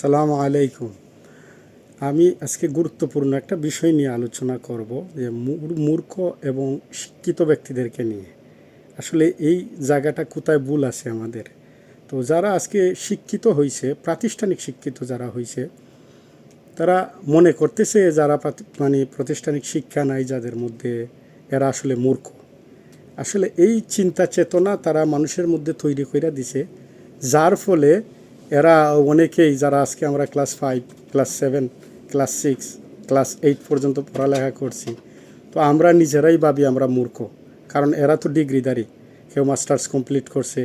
সালাম আলাইকুম। আমি আজকে গুরুত্বপূর্ণ একটা বিষয় নিয়ে আলোচনা করব যে মূর্খ এবং শিক্ষিত ব্যক্তিদেরকে নিয়ে। আসলে এই জায়গাটা কোথায় ভুল আছে আমাদের? তো যারা আজকে শিক্ষিত হয়েছে প্রাতিষ্ঠানিক শিক্ষিত যারা হয়েছে তারা মনে করতেছে যারা মানে প্রাতিষ্ঠানিক শিক্ষা নাই যাদের মধ্যে এরা আসলে মূর্খ। আসলে এই চিন্তা চেতনা তারা মানুষের মধ্যে তৈরি করে দিছে, যার ফলে এরা অনেকেই যারা আজকে আমরা class five class seven class six class eight পর্যন্ত পড়ালেখা করছি, তো আমরা নিজেরাই ভাবি আমরা মূর্খ, কারণ এরা তো ডিগ্রিদারি কেউ মাস্টার্স কমপ্লিট করছে,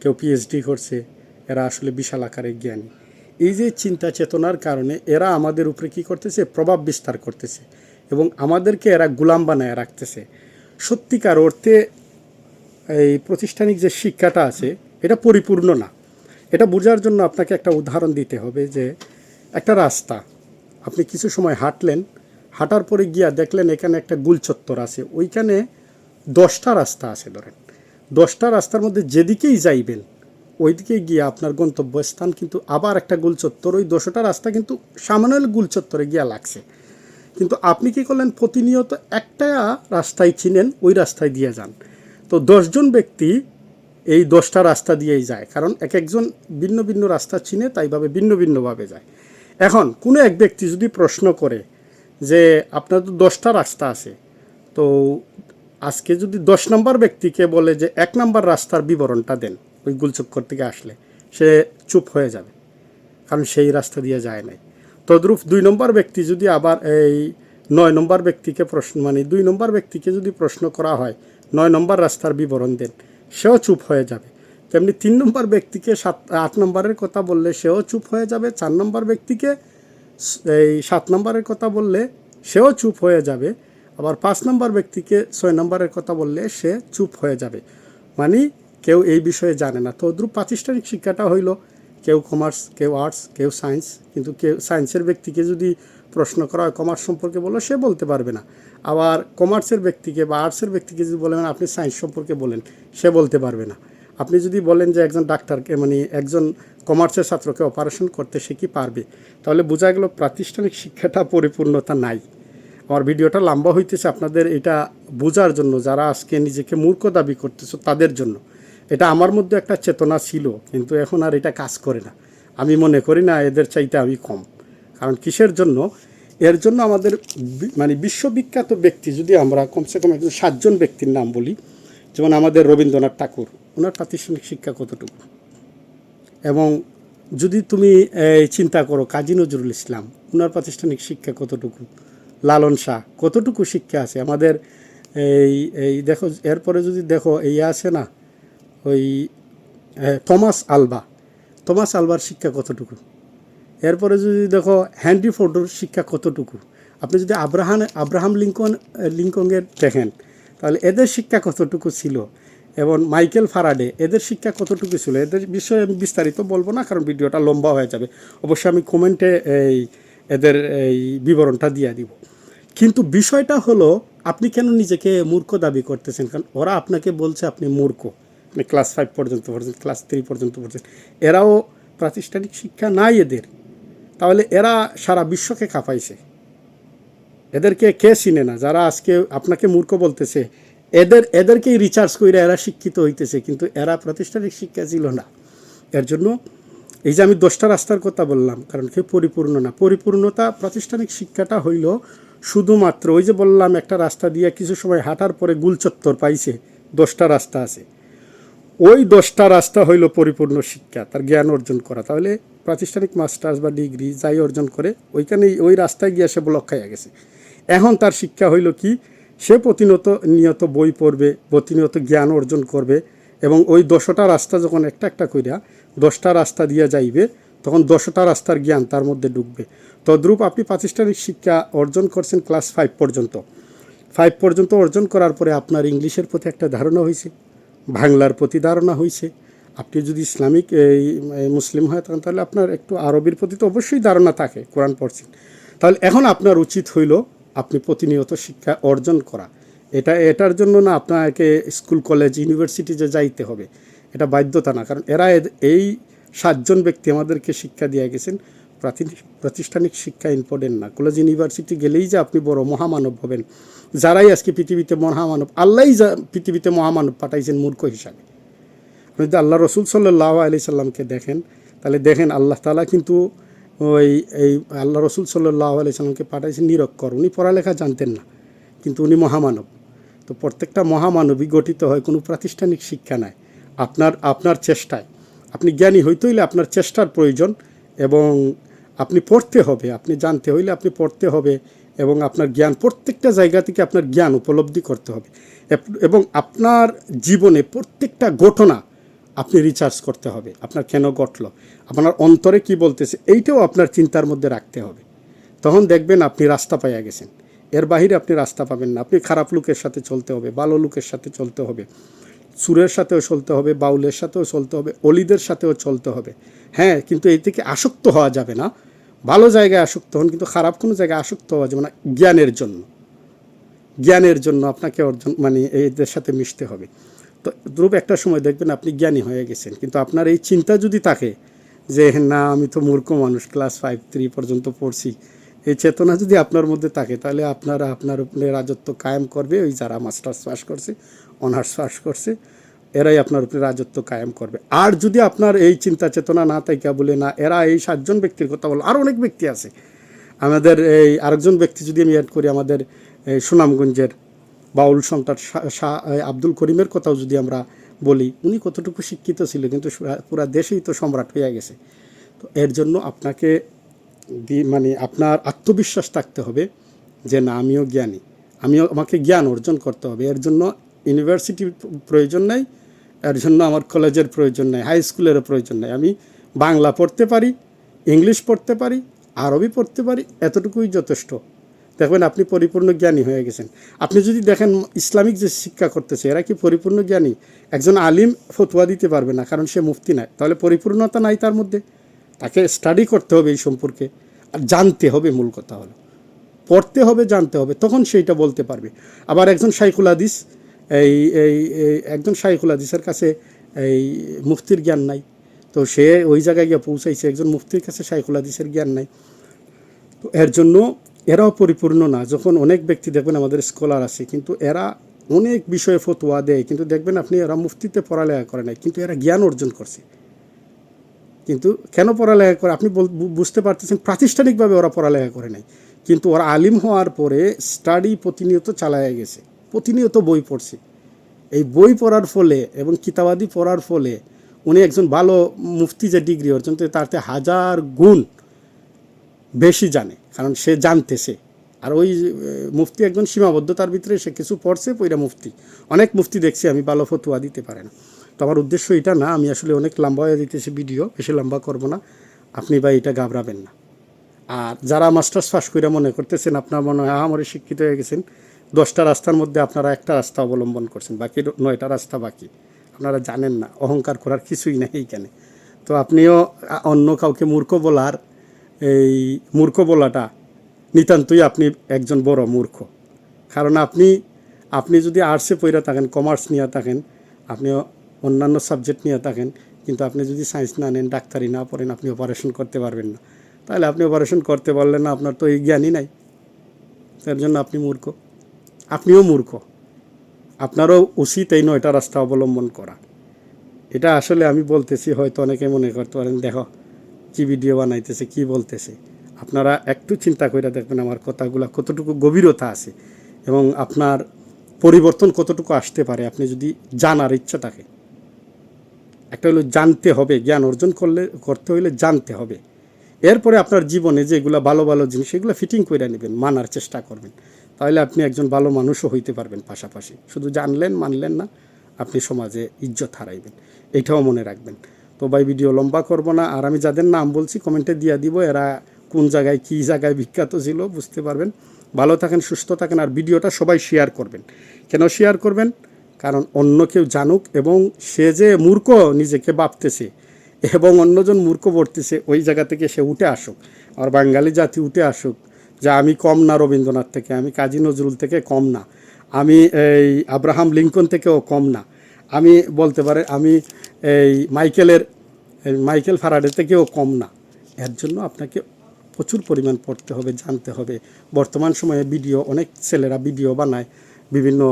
কেউ পিএইচডি করছে, এরা আসলে বিশাল আকারে জ্ঞানী। এই যে চিন্তা চেতনার কারণে এরা আমাদের উপরে কী করতেছে? প্রভাব বিস্তার করতেছে এবং আমাদেরকে এরা গুলাম বানায় রাখতেছে। সত্যিকার অর্থে এই প্রতিষ্ঠানিক যে শিক্ষাটা আছে, এটা পরিপূর্ণ না। এটা বোঝার জন্য আপনাকে একটা উদাহরণ দিতে হবে যে একটা রাস্তা, আপনি কিছু সময় হাঁটলেন, হাঁটার পরে গিয়া দেখলেন এখানে একটা গুলচত্বর আছে, ওইখানে দশটা রাস্তা আছে ধরেন। দশটা রাস্তার মধ্যে যেদিকেই যাইবেন, ওইদিকে গিয়ে আপনার গন্তব্যস্থান কিন্তু আবার একটা গুলচত্বর, ওই দশটা রাস্তা কিন্তু সামান্য গুলচত্বরে গিয়া লাগছে। কিন্তু আপনি কি করলেন, প্রতিনিয়ত একটা রাস্তায় চিনেন, ওই রাস্তায় দিয়ে যান। তো দশজন ব্যক্তি এই দশটা রাস্তা দিয়েই যায়। কারণ এক একজন ভিন্ন ভিন্ন রাস্তা চিনে তাইভাবে ভিন্ন ভিন্নভাবে যায়। এখন কোনো এক ব্যক্তি যদি প্রশ্ন করে যে, আপনার তো দশটা রাস্তা আছে। তো আজকে যদি দশ নম্বর ব্যক্তিকে বলে যে, এক নম্বর রাস্তার বিবরণটা দেন, ওই গুলচক্কর থেকে আসলে, সে চুপ হয়ে যাবে। কারণ সেই রাস্তা দিয়ে যায় নাই। তদ্রূপ দুই নম্বর ব্যক্তি যদি আবার এই নয় নম্বর ব্যক্তিকে প্রশ্ন মানে দুই নম্বর ব্যক্তিকে যদি প্রশ্ন করা হয়, নয় নম্বর রাস্তার বিবরণ দেন সেও চুপ হয়ে যাবে। তেমনি তিন নম্বর ব্যক্তিকে সাত, আট নম্বরের কথা বললে সেও চুপ হয়ে যাবে, চার নম্বর ব্যক্তিকে এই সাত নম্বরের কথা বললে সেও চুপ হয়ে যাবে, আবার পাঁচ নম্বর ব্যক্তিকে ছয় নম্বরের কথা বললে সে চুপ হয়ে যাবে। মানে কেউ এই বিষয়ে জানে না। তদ্রূপ প্রাতিষ্ঠানিক শিক্ষাটা হইল, কেউ কমার্স, কেউ আর্টস, কেউ সায়েন্স, কিন্তু কেউ সায়েন্সের ব্যক্তিকে যদি প্রশ্ন করা হয় কমার্স সম্পর্কে বলো সে বলতে পারবে না। আবার কমার্সের ব্যক্তিকে বা আর্টসের ব্যক্তিকে যদি বলেন, আপনি সায়েন্স সম্পর্কে বলেন, সে বলতে পারবে না। আপনি যদি বলেন যে একজন ডাক্তারকে মানে একজন কমার্সের ছাত্রকে অপারেশন করতে সে কি পারবে? তাহলে বোঝা গেল প্রাতিষ্ঠানিক শিক্ষাটা পরিপূর্ণতা নাই। আমার ভিডিওটা লম্বা হইতেছে, আপনাদের এটা বোঝার জন্য, যারা আজকে নিজেকে মূর্খ দাবি করতেছো, তাদের জন্য। এটা আমার মধ্যে একটা চেতনা ছিল, কিন্তু এখন আর এটা কাজ করে না। আমি মনে করি না এদের চাইতে আমি কম। কারণ কিসের জন্য? এর জন্য আমাদের মানে বিশ্ববিখ্যাত ব্যক্তি যদি আমরা কমসে কম একজন সাতজন ব্যক্তির নাম বলি, যেমন আমাদের রবীন্দ্রনাথ ঠাকুর, ওনার প্রাতিষ্ঠানিক শিক্ষা কতটুকু? এবং যদি তুমি চিন্তা করো কাজী নজরুল ইসলাম, ওনার প্রাতিষ্ঠানিক শিক্ষা কতটুকু? লালন শাহ, কতটুকু শিক্ষা আছে? আমাদের, এই এই, দেখো, এরপরে যদি দেখো, এই আছে না, ওই থমাস আলবা, থমাস আলবার শিক্ষা কতটুকু? এরপরে যদি দেখো হ্যান্ডি ফোর্ডোর শিক্ষা কতটুকু? আপনি যদি আব্রাহাম আব্রাহাম লিঙ্কন, লিঙ্কনের দেখেন, তাহলে এদের শিক্ষা কতটুকু ছিল? এবং মাইকেল ফারাডে, এদের শিক্ষা কতটুকু ছিল? এদের বিষয়ে আমি বিস্তারিত বলব না, কারণ ভিডিওটা লম্বা হয়ে যাবে। অবশ্যই আমি কমেন্টে এই এদের এই বিবরণটা দিয়ে দিব। কিন্তু বিষয়টা হলো, আপনি কেন নিজেকে মূর্খ দাবি করতেছেন? কারণ ওরা আপনাকে বলছে আপনি মূর্খ। আপনি ক্লাস ফাইভ পর্যন্ত পড়ছেন ক্লাস থ্রি পর্যন্ত পড়ছেন। এরাও প্রাতিষ্ঠানিক শিক্ষা নাই এদের। তাহলে এরা সারা বিশ্বকে কাঁপাইছে। এদেরকে কে চিনে না? যারা আজকে আপনাকে মূর্খ বলতেছে, এদের, এদেরকেই রিচার্জ করে এরা শিক্ষিত হইতেছে, কিন্তু এরা প্রাতিষ্ঠানিক শিক্ষা ছিল না। এর জন্য এই যে আমি দশটা রাস্তার কথা বললাম, কারণ কেউ পরিপূর্ণ না। পরিপূর্ণতা, প্রাতিষ্ঠানিক শিক্ষাটা হইল শুধুমাত্র ওই যে বললাম, একটা রাস্তা দিয়ে কিছু সময় হাঁটার পরে গুলচত্বর পাইছে, দশটা রাস্তা আছে। ওই দশটা রাস্তা হইল পরিপূর্ণ শিক্ষা, তার জ্ঞান অর্জন করা। তাহলে প্রাতিষ্ঠানিক মাস্টার্স বা ডিগ্রি যাই অর্জন করে, ওইখানেই ওই রাস্তায় গিয়ে সে ব্লক খাইয়া গেছে। এখন তার শিক্ষা হইল কি, সে প্রতিনিয়ত, নিয়ত বই পড়বে, প্রতিনিয়ত জ্ঞান অর্জন করবে এবং ওই দশটা রাস্তা যখন একটা একটা কইরা দশটা রাস্তা দিয়ে যাইবে, তখন দশটা রাস্তার জ্ঞান তার মধ্যে ঢুকবে তদ্রূপ আপনি প্রাতিষ্ঠানিক শিক্ষা অর্জন করছেন ক্লাস ফাইভ পর্যন্ত। ফাইভ পর্যন্ত অর্জন করার পরে আপনার ইংলিশের প্রতি একটা ধারণা হয়েছে বাংলার প্রতি ধারণা হয়েছে আপনি যদি ইসলামিক, এই মুসলিম হয় থাকেন তাহলে আপনার একটু আরবির প্রতি তো অবশ্যই ধারণা থাকে, কোরআন পড়ছেন। তাহলে এখন আপনার উচিত হইল আপনি প্রতিনিয়ত শিক্ষা অর্জন করা। এটা, এটার জন্য না আপনাকে স্কুল, কলেজ, ইউনিভার্সিটি যে যাইতে হবে, এটা বাধ্যতা না। কারণ এরা এই সাতজন ব্যক্তি আমাদেরকে শিক্ষা দিয়ে গেছেন। প্রাতি- প্রাতিষ্ঠানিক শিক্ষা ইম্পর্টেন্ট না। কলেজ, ইউনিভার্সিটি গেলেই যে আপনি বড় মহামানব হবেন। যারাই আজকে পৃথিবীতে মহামানব, আল্লাহই যা পৃথিবীতে মহামানব পাঠাইছেন মূর্খ হিসাবে। আপনি যদি আল্লাহ রসুল সাল্লাহ আলি সাল্লামকে দেখেন, তাহলে দেখেন আল্লাহ তালা কিন্তু ওই, এই আল্লাহ রসুল সাল্লাহ আলি সাল্লামকে পাঠাইছেন নিরক্ষর উনি পড়ালেখা জানতেন না, কিন্তু উনি মহামানব। তো প্রত্যেকটা মহামানবই গঠিত হয় কোনো প্রাতিষ্ঠানিক শিক্ষা নাই। আপনার আপনার চেষ্টায়। আপনি জ্ঞানী হইতে হইলে আপনার চেষ্টার প্রয়োজন এবং আপনি পড়তে হবে, আপনি জানতে হইলে আপনি পড়তে হবে এবং আপনার জ্ঞান, প্রত্যেকটা জায়গা থেকে আপনার জ্ঞান উপলব্ধি করতে হবে। এবং আপনার জীবনে প্রত্যেকটা ঘটনা আপনি রিচার্জ করতে হবে। আপনার কেন ঘটলো? আপনার অন্তরে কি বলতেছে? এইটাও আপনার চিন্তার মধ্যে রাখতে হবে। তখন দেখবেন আপনি রাস্তা পাইয়া গেছেন। এর বাহিরে আপনি রাস্তা পাবেন না। আপনি খারাপ লোকের সাথে চলতে হবে, ভালো লোকের সাথে চলতে হবে। সুরের সাথেও চলতে হবে, বাউলের সাথেও চলতে হবে, অলিদের সাথেও চলতে হবে। হ্যাঁ কিন্তু এই থেকে আসক্ত হওয়া যাবে না। ভালো জায়গায় আসক্ত হন, কিন্তু খারাপ কোনো জায়গায় আসক্ত হওয়া যাবে না জ্ঞানের জন্য। জ্ঞানের জন্য আপনাকে অর্জন মানে এদের সাথে মিশতে হবে। তো ধ্রুব একটা সময় দেখবেন আপনি জ্ঞানী হয়ে গেছেন। কিন্তু আপনার এই চিন্তা যদি থাকে যে, না, আমি তো মূর্খ মানুষ, ক্লাস ফাইভ থ্রি পর্যন্ত পড়ছি। এই চেতনা যদি আপনার মধ্যে থাকে, তাহলে আপনারা আপনার উপরে রাজত্ব কায়েম করবে। ওই যারা মাস্টার্স পাস করছে, অনার্স পাস করছে, এরাই আপনার উপরে রাজত্ব কায়েম করবে। আর যদি আপনার এই চিন্তা চেতনা না থাকে বলে, না, এরা এই সাতজন ব্যক্তির কথা বলো আরও অনেক ব্যক্তি আছে। আমাদের এই আরেকজন ব্যক্তি যদি আমি অ্যাড করি, আমাদের সুনামগঞ্জের বাউল সম্রাট শাহ- আব্দুল করিমের কথাও যদি আমরা বলি, উনি কতটুকু শিক্ষিত ছিল কিন্তু পুরা দেশেই তো সম্রাট হয়ে গেছে। তো এর জন্য আপনাকে মানে আপনার আত্মবিশ্বাস থাকতে হবে যে না, আমিও জ্ঞানী। আমিও, আমাকে জ্ঞান অর্জন করতে হবে। এর জন্য ইউনিভার্সিটির প্রয়োজন নাই, এর জন্য আমার কলেজের প্রয়োজন নাই, হাই স্কুলেরও প্রয়োজন নাই। আমি বাংলা পড়তে পারি, ইংলিশ পড়তে পারি, আরবি পড়তে পারি, এতটুকুই যথেষ্ট। দেখবেন আপনি পরিপূর্ণ জ্ঞানী হয়ে গেছেন। আপনি যদি দেখেন ইসলামিক যে শিক্ষা করতেছে, এরা কি পরিপূর্ণ জ্ঞানী? একজন আলিম ফতুয়া দিতে পারবে না, কারণ সে মুফতি নাই। তাহলে পরিপূর্ণতা নাই তার মধ্যে? তাকে স্টাডি করতে হবে এই সম্পর্কে। আর জানতে হবে মূল কথা হলো। পড়তে হবে, জানতে হবে, তখন সেইটা বলতে পারবে। আবার একজন শাইখুল হাদিস এই এই, একজন শাইখুল হাদিসের কাছে এই মুফতির জ্ঞান নাই। তো সে ওই জায়গায় গিয়ে পৌঁছাইছে, একজন মুফতির কাছে শাইখুল হাদিসের জ্ঞান নাই। তো এর জন্য এরাও পরিপূর্ণ না। যখন অনেক ব্যক্তি দেখবেন আমাদের স্কলার আছে, কিন্তু এরা অনেক বিষয়ে ফতোয়া দেয়, কিন্তু দেখবেন আপনি এরা মুফতিতে পড়ালেখা করে নাই, কিন্তু এরা জ্ঞান অর্জন করছে। কিন্তু কেন পড়ালেখা করে? আপনি বুঝতে পারতেছেন, প্রাতিষ্ঠানিকভাবে ওরা পড়ালেখা করে নাই। কিন্তু ওরা আলিম হওয়ার পরে স্টাডি প্রতিনিয়ত চালায় গেছে, প্রতিনিয়ত বই পড়ছে। এই বই পড়ার ফলে এবং কিতাবাদি পড়ার ফলে উনি একজন ভালো মুফতি যে ডিগ্রি অর্জন তাতে হাজার গুণ বেশি জানে, কারণ সে জানতেছে আর ওই মুফতি একজন সীমাবদ্ধতার ভিতরে সে কিছু পড়ছে পইরা মুফতি। অনেক মুফতি দেখছি, আমি ভালো ফতুয়া দিতে পারে না। তো আমার উদ্দেশ্য এটা না, আমি আসলে অনেক লম্বা হয়ে দিতেছি ভিডিও, বেশি লম্বা করব না। আপনি বা এটা ঘাবড়াবেন না। আর যারা মাস্টার্স পাস করে মনে করতেছেন, আপনার মনে হয় আমার শিক্ষিত হয়ে গেছেন, দশটা রাস্তার মধ্যে আপনারা একটা রাস্তা অবলম্বন করছেন, বাকি নয়টা রাস্তা বাকি। আপনারা জানেন না, অহংকার করার কিছুই নেই এইখানে তো আপনিও অন্য কাউকে মূর্খ বলার এই মূর্খ বলাটা, নিতান্তই আপনি একজন বড় মূর্খ। কারণ আপনি আপনি যদি আর্টসে পড়ে থাকেন কমার্স নিয়ে থাকেন আপনি অন্যান্য সাবজেক্ট নিয়ে থাকেন, কিন্তু আপনি যদি সায়েন্স না নেন, ডাক্তারি না পড়েন, আপনি অপারেশন করতে পারবেন না। তাহলে আপনি অপারেশন করতে পারলেন না আপনার তো এই জ্ঞানই নাই। তার জন্য আপনি মূর্খ। আপনিও মূর্খ। আপনারও উচিত এই নয়টা রাস্তা অবলম্বন করা। এটা আসলে আমি বলতেছি, হয়তো অনেকে মনে করতে পারেন, দেখো কি ভিডিও বানাইতেছে, কি বলতেছে। আপনারা একটু চিন্তা করে দেখবেন আমার কথাগুলো কতটুকু গভীরতা আছে এবং আপনার পরিবর্তন কতটুকু আসতে পারে, আপনি যদি জানার ইচ্ছা থাকে। একটা হলো জানতে হবে, জ্ঞান অর্জন করলে, করতে হইলে জানতে হবে। এরপরে আপনার জীবনে যেগুলো ভালো ভালো জিনিস সেগুলো ফিটিং করে নেবেন, মানার চেষ্টা করবেন। তাহলে আপনি একজন ভালো মানুষও হইতে পারবেন পাশাপাশি। শুধু জানলেন, মানলেন না, আপনি সমাজে ইজ্জত হারাইবেন। এটাও মনে রাখবেন। তো ভাই ভিডিও লম্বা করব না। আর আমি যাদের নাম বলছি, কমেন্টে দিয়ে দিব এরা কোন জায়গায় কী জায়গায় বিখ্যাত ছিল, বুঝতে পারবেন। ভালো থাকেন, সুস্থ থাকেন, আর ভিডিওটা সবাই শেয়ার করবেন। কেন শেয়ার করবেন? কারণ অন্য কেউ জানুক এবং সে যে মূর্খ নিজেকে ভাবতেছে এবং অন্যজন মূর্খ বর্তেছে ওই জায়গা থেকে সে উঠে আসুক। আর বাঙালি জাতি উঠে আসুক যে আমি কম না রবীন্দ্রনাথ থেকে, আমি কাজী নজরুল থেকে কম না। আমি এই আব্রাহাম লিঙ্কন থেকেও কম না। আমি বলতে পারে, আমি এই মাইকেলের মাইকেল ফারাডে থেকেও কম না। এর জন্য আপনাকে প্রচুর পরিমাণ পড়তে হবে, জানতে হবে। বর্তমান সময়ে ভিডিও, অনেক ছেলেরা ভিডিও বানায়, বিভিন্ন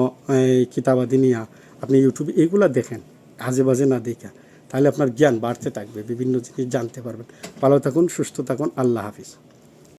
কিতাবাদি নিয়া। আপনি ইউটিউবে এগুলা দেখেন, আজে বাজে না দেখা। তাহলে আপনার জ্ঞান বাড়তে থাকবে, বিভিন্ন জিনিস জানতে পারবেন। ভালো থাকুন, সুস্থ থাকুন, আল্লাহ হাফিজ।